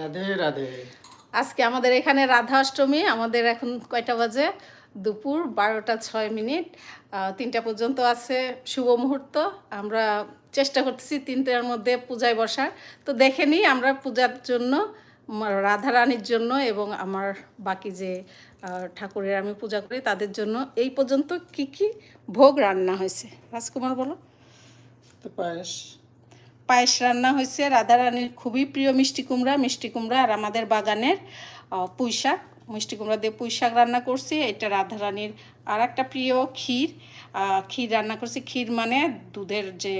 রাধে রাধে। আজকে আমাদের এখানে রাধা অষ্টমী আমাদের এখন কয়টা বাজে? দুপুর বারোটা ছয় মিনিট। তিনটা পর্যন্ত আছে শুভ মুহূর্ত। আমরা চেষ্টা করতেছি তিনটার মধ্যে পূজায় বসার। তো দেখে নিই আমরা পূজার জন্য রাধা রানীর জন্য এবং আমার বাকি যে ঠাকুরের আমি পূজা করি তাদের জন্য এই পর্যন্ত কি কি ভোগ রান্না হয়েছে? রাজকুমার বলো। তো পায়েস। পায়েস রান্না হয়েছে। রাধারানীর খুবই প্রিয় মিষ্টি কুমড়া মিষ্টি কুমড়া আর আমাদের বাগানের পুঁই শাক মিষ্টি কুমড়া দিয়ে পুঁই শাক রান্না করছি। এটা রাধারানীর আর একটা প্রিয় ক্ষীর। ক্ষীর রান্না করছি। ক্ষীর মানে দুধের যে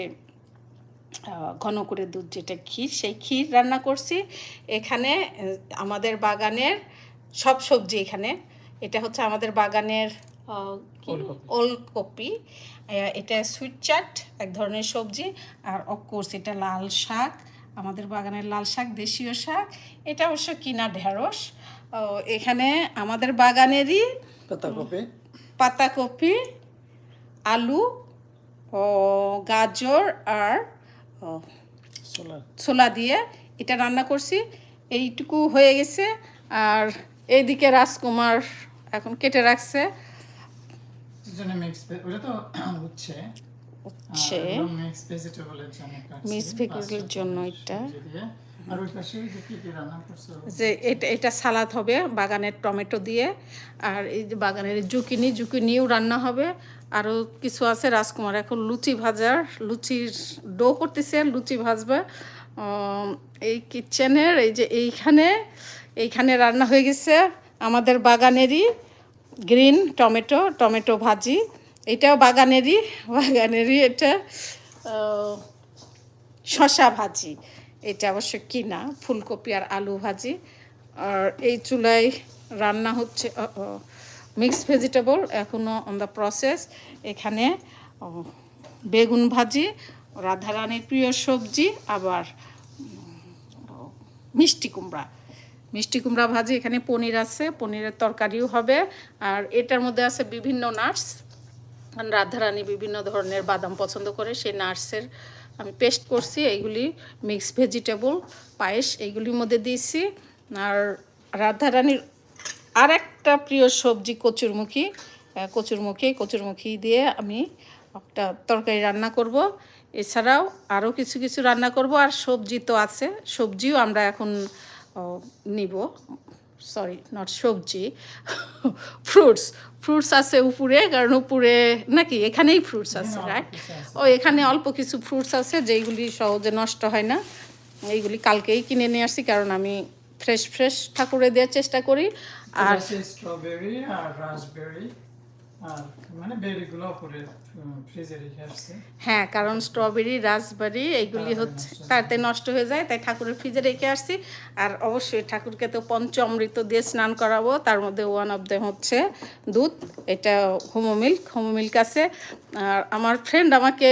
ঘন করে দুধ যেটা ক্ষীর, সেই ক্ষীর রান্না করছি। এখানে আমাদের বাগানের সব সবজি এখানে। এটা হচ্ছে আমাদের বাগানের? ওলকপি। ওলকপি। এটা সুইট চাট এক ধরনের সবজি। আর অফকোর্স এটা লাল শাক। আমাদের বাগানের লাল শাক দেশীয় শাক। এটা অবশ্য কিনা ঢেঁড়স। এখানে আমাদের বাগানেরই পাতাকপি। পাতাকপি আলু ও গাজর আর ছোলা। ছোলা দিয়ে এটা রান্না করছি। এইটুকু হয়ে গেছে। আর এইদিকে রাজকুমার এখন কেটে রাখছে। জন্য মিক্স ওটা তো হচ্ছে হচ্ছে মিক্স ভেজিটেবলের জন্য মিক্স ভেজিটেবলের জন্য এটা যে এটা এটা সালাদ হবে বাগানের টমেটো দিয়ে। আর এই যে বাগানের জুকিনি জুকিনিও রান্না হবে। আরও কিছু আছে রাজকুমার এখন লুচি ভাজার লুচির ডো করতেছে লুচি ভাজবে। এই কিচেনের এই যে এইখানে এইখানে রান্না হয়ে গেছে। আমাদের বাগানেরই গ্রিন টমেটো টমেটো ভাজি। এটাও বাগানেরই বাগানেরই এটা শশা ভাজি। এটা অবশ্য কিনা, ফুলকপি আর আলু ভাজি। আর এই চুলায় রান্না হচ্ছে মিক্স ভেজিটেবল এখনও অন দ্য প্রসেস এখানে বেগুন ভাজি, রাধারানীর প্রিয় সবজি, আবার মিষ্টি কুমড়া। মিষ্টি কুমড়া ভাজি এখানে পনির আছে, পনিরের তরকারিও হবে। আর এটার মধ্যে আছে বিভিন্ন নাটস। রাধারানী বিভিন্ন ধরনের বাদাম পছন্দ করে, সেই নাটসের আমি পেস্ট করছি, এইগুলি মিক্স ভেজিটেবল, পায়েস, এইগুলির মধ্যে দিয়েছি। আর রাধারানীর আর একটা প্রিয় সবজি কচুরমুখী কচুরমুখী কচুরমুখী দিয়ে আমি একটা তরকারি রান্না করব। এছাড়াও আরও কিছু কিছু রান্না করব। আর সবজি তো আছে, সবজিও আমরা এখন নিব। সরি নট সবজি। ফ্রুটস ফ্রুটস আছে উপরে কারণ উপরে নাকি এখানেই ফ্রুটস আছে রাইট ও এখানে অল্প কিছু ফ্রুটস আছে যেইগুলি সহজে নষ্ট হয় না। এইগুলি কালকেই কিনে নিয়ে আসি কারণ আমি ফ্রেশ ফ্রেশ ঠাকুরে দেওয়ার চেষ্টা করি। আর আর স্ট্রবেরি আর রাসবেরি হ্যাঁ কারণ স্ট্রবেরি রাসবেরি এইগুলি হচ্ছে তাতে তাড়াতাড়ি নষ্ট হয়ে যায় তাই ঠাকুরের ফ্রিজে রেখে আসছি। আর অবশ্যই ঠাকুরকে তো পঞ্চমৃত দিয়ে স্নান করাবো তার মধ্যে ওয়ান অফ দ্য হচ্ছে দুধ এটা হোমো মিল্ক হোমো মিল্ক আছে। আর আমার ফ্রেন্ড আমাকে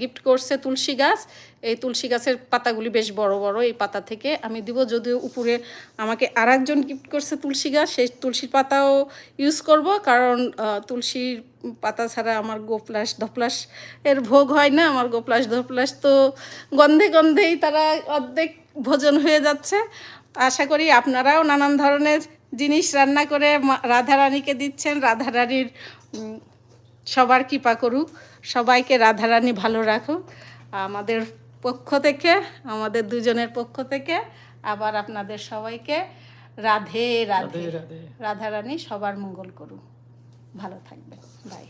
গিফট করছে তুলসী গাছ। এই তুলসী গাছের পাতাগুলি বেশ বড় বড়, এই পাতা থেকে। আমি দিব যদিও উপরে আমাকে আর একজন গিফট করছে তুলসী গাছ। সেই তুলসীর পাতাও ইউজ করব কারণ তুলসীর পাতা ছাড়া আমার গোপ্লাস ধপ্লাস এর ভোগ হয় না। আমার গোপ্লাস ধপ্লাস তো গন্ধে গন্ধেই তারা অর্ধেক ভোজন হয়ে যাচ্ছে। আশা করি আপনারাও নানান ধরনের জিনিস রান্না করে রাধারানীকে দিচ্ছেন। রাধারানীর সবার কৃপা করুক সবাইকে রাধারানী ভালো রাখুক। আমাদের পক্ষ থেকে আমাদের দুজনের পক্ষ থেকে আবার আপনাদের সবাইকে রাধে রাধে। রাধে রাধে। রাধারানী সবার মঙ্গল করুক। ভালো থাকবে বাই